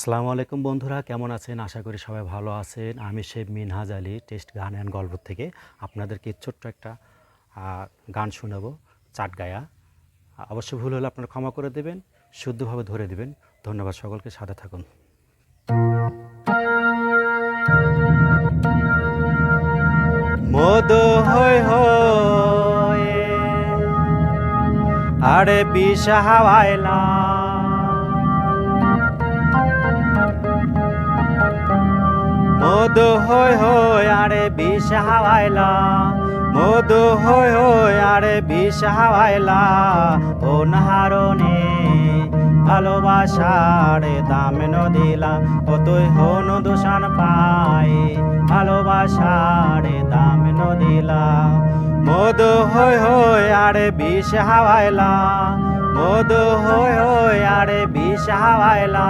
আসসালামু আলাইকুম বন্ধুরা, কেমন আছেন? আশা করি সবাই ভালো আছেন। আমি শেখ মিনহাজ আলী, টেস্ট গান অ্যান্ড গল্প থেকে। আপনাদেরকে ছোট্ট একটা গান শোনাবো চাট গায়া অবশ্য ভুল হলে আপনারা ক্ষমা করে দেবেন, শুদ্ধভাবে ধরে দেবেন। ধন্যবাদ সকলকে, সাথে থাকুন। মধু হই হয়ে আরে বিষ হাওয়াইলা মধু হই হই আরে বিষ হাওয়াইলা মধু হই হই আরে বিষ হাওয়াইলা ও নাহারণে ভালোবাসার দাম নদিলা। ও তুই হনু দূষণ পাই ভালোবাসার দাম নদিলা। মধু হই হই আরে বিষ হাওয়াইলা মধু হই হই আরে বিষ হাওয়াইলা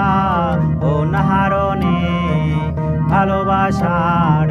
ও নাহারণে ভালোবাসার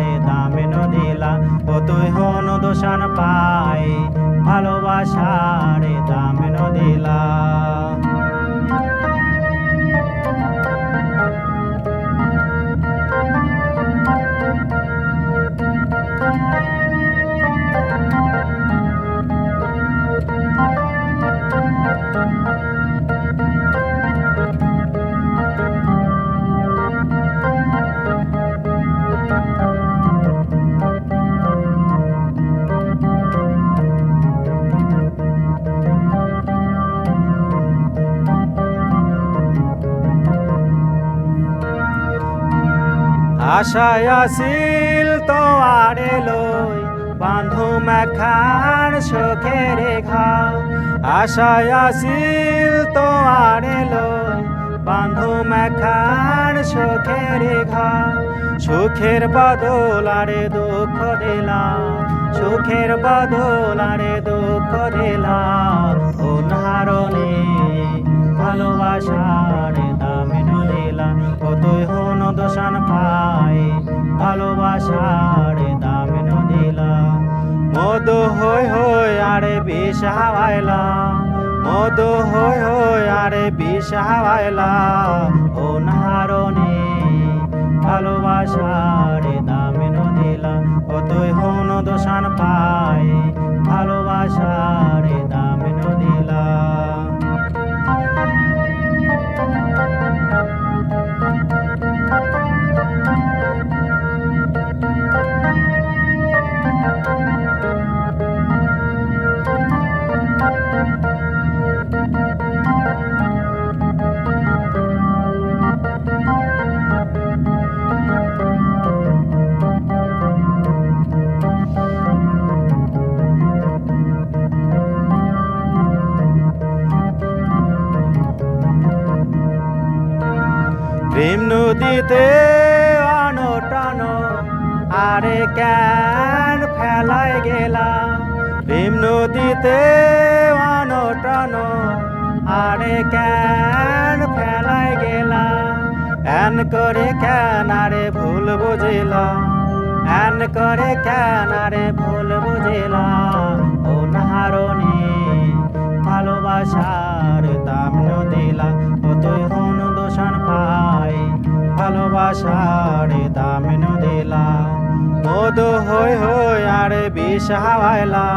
আশায় আসিল তো আরে লই বান্ধু মেখান সুখের ঘাও আশায় আসিল তো আরে লই বান্ধু মেখান সুখের ঘাও সুখের বদল আরে দুঃখ দিলাম। সুখের বদল আরে দুঃখ দিলাম। ও নারণে ভালোবাসার কতই হন দোষান পাই ভালোবাসার দাম নদিলা। মদ হই হই আরে বিষ হাওয়াইলা মদ হই হই আরে বিষ হাওয়াইলা। ও নারণে ভালোবাসার প্রেম নদীতে অনটানো, আরে কেন ফেলায় গেলা প্রেম নদীতে অনটানো, আরে কেন ফেলায় গেলা এন করে কেন আরে ভুল বুঝিলাম, এন করে কেন আরে ভুল বুঝিলাম ও নাহারণে ভালোবাসার বিষ হাওয়াইলা।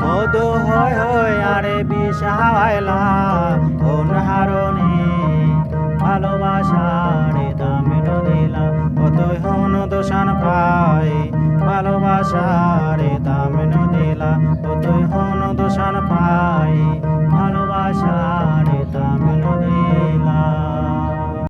মধু হয় হয় আরে বিষ হাওয়াইলা। নাহারণে ভালোবাসার